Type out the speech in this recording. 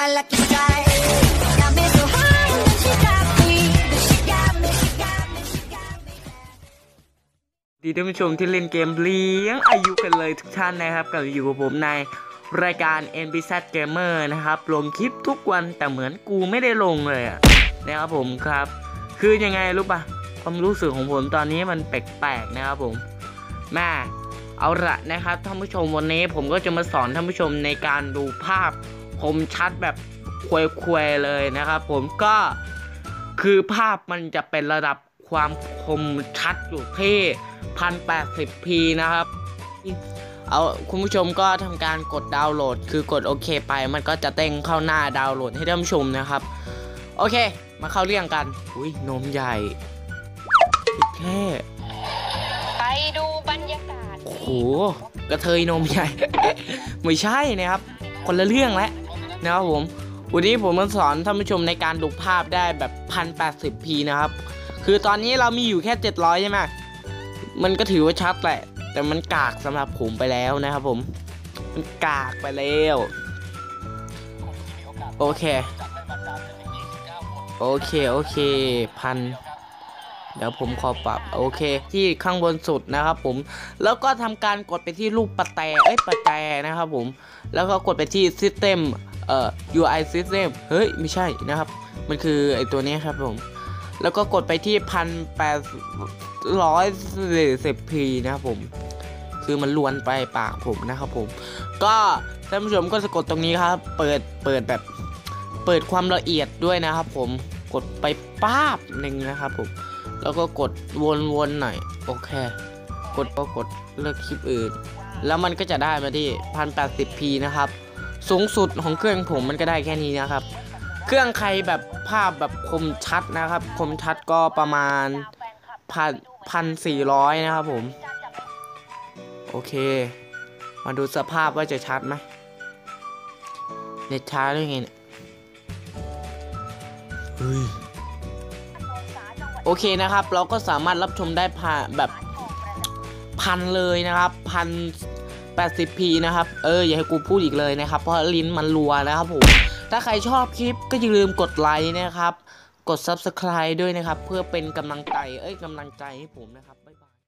ดีท่านผู้ชมที่เล่นเกมเลี้ยงอายุกันเลยทุกท่านนะครับกับอยู่กับผมในรายการ MBZ Gamer นะครับ ลงคลิปทุกวันแต่เหมือนกูไม่ได้ลงเลยอะนะครับผมครับ คือยังไงรู้ปะความรู้สึกของผมตอนนี้มันแปลกๆนะครับผมแม่เอาละนะครับท่านผู้ชมวันนี้ผมก็จะมาสอนท่านผู้ชมในการดูภาพ คมชัดแบบควยๆเลยนะครับผมก็คือภาพมันจะเป็นระดับความคมชัดอยู่ที่พันแปดสิบพีนะครับ เอาคุณผู้ชมก็ทำการกดดาวน์โหลด คือกดโอเคไป มันก็จะเต้งเข้าหน้าดาวน์โหลดให้ท่านผู้ชมนะครับ โอเค มาเข้าเรื่องกัน อุ้ยนมใหญ่แค่ไปดูบรรยากาศโอ้โหกระเทยนมใหญ่ ไม่ใช่นะครับ คนละเรื่องแล้ว นะครับผมวันนี้ผมมาสอนท่านผู้ชมในการดูภาพได้แบบพันแปดสิบพีนะครับ คือตอนนี้เรามีอยู่แค่เจ็ดร้อยใช่ไหมมันก็ถือว่าชัดแหละ แต่มันกากสำหรับผมไปแล้วนะครับผม มันกากไปแล้ว โอเค โอเคโอเคพันเดี๋ยวผมขอปรับโอเค ที่ข้างบนสุดนะครับผม แล้วก็ทำการกดไปที่รูปประแตเอ้ยประแตนะครับผม แล้วก็กดไปที่ System เอ่อ UI System เฮ้ย ไม่ใช่นะครับ มันคือไอตัวนี้ครับผม แล้วก็กดไปที่พันแปดร้อยสิบพีนะครับผม คือมันลวนไปปากผมนะครับผม ก็ท่านผู้ชมก็จะกดตรงนี้ครับ เปิด เปิดแบบ เปิดความละเอียดด้วยนะครับผม กดไปป้าบหนึ่งนะครับผม แล้วก็กดวนๆหน่อย โอเค กดก็กดเลือกคลิปอื่น แล้วมันก็จะได้มาที่ 1080p นะครับ สูงสุดของเครื่องผมมันก็ได้แค่นี้นะครับ เครื่องใครแบบภาพแบบคมชัดนะครับ คมชัดก็ประมาณพันพันสี่ร้อยนะครับผม โอเค มาดูสภาพว่าจะชัดไหมเน็ตช้าด้ไงเนี่ยเฮ้ยโอเคนะครับ เราก็สามารถรับชมได้ผ่านแบบพันเลยนะครับพัน แปดสิบพีนะครับ เออ อย่าให้กูพูดอีกเลยนะครับ เพราะลิ้นมันรัวนะครับผม ถ้าใครชอบคลิปก็อย่าลืมกดไลค์นะครับ กด Subscribe ด้วยนะครับ เพื่อเป็นกำลังใจ เอ้ยกำลังใจให้ผมนะครับ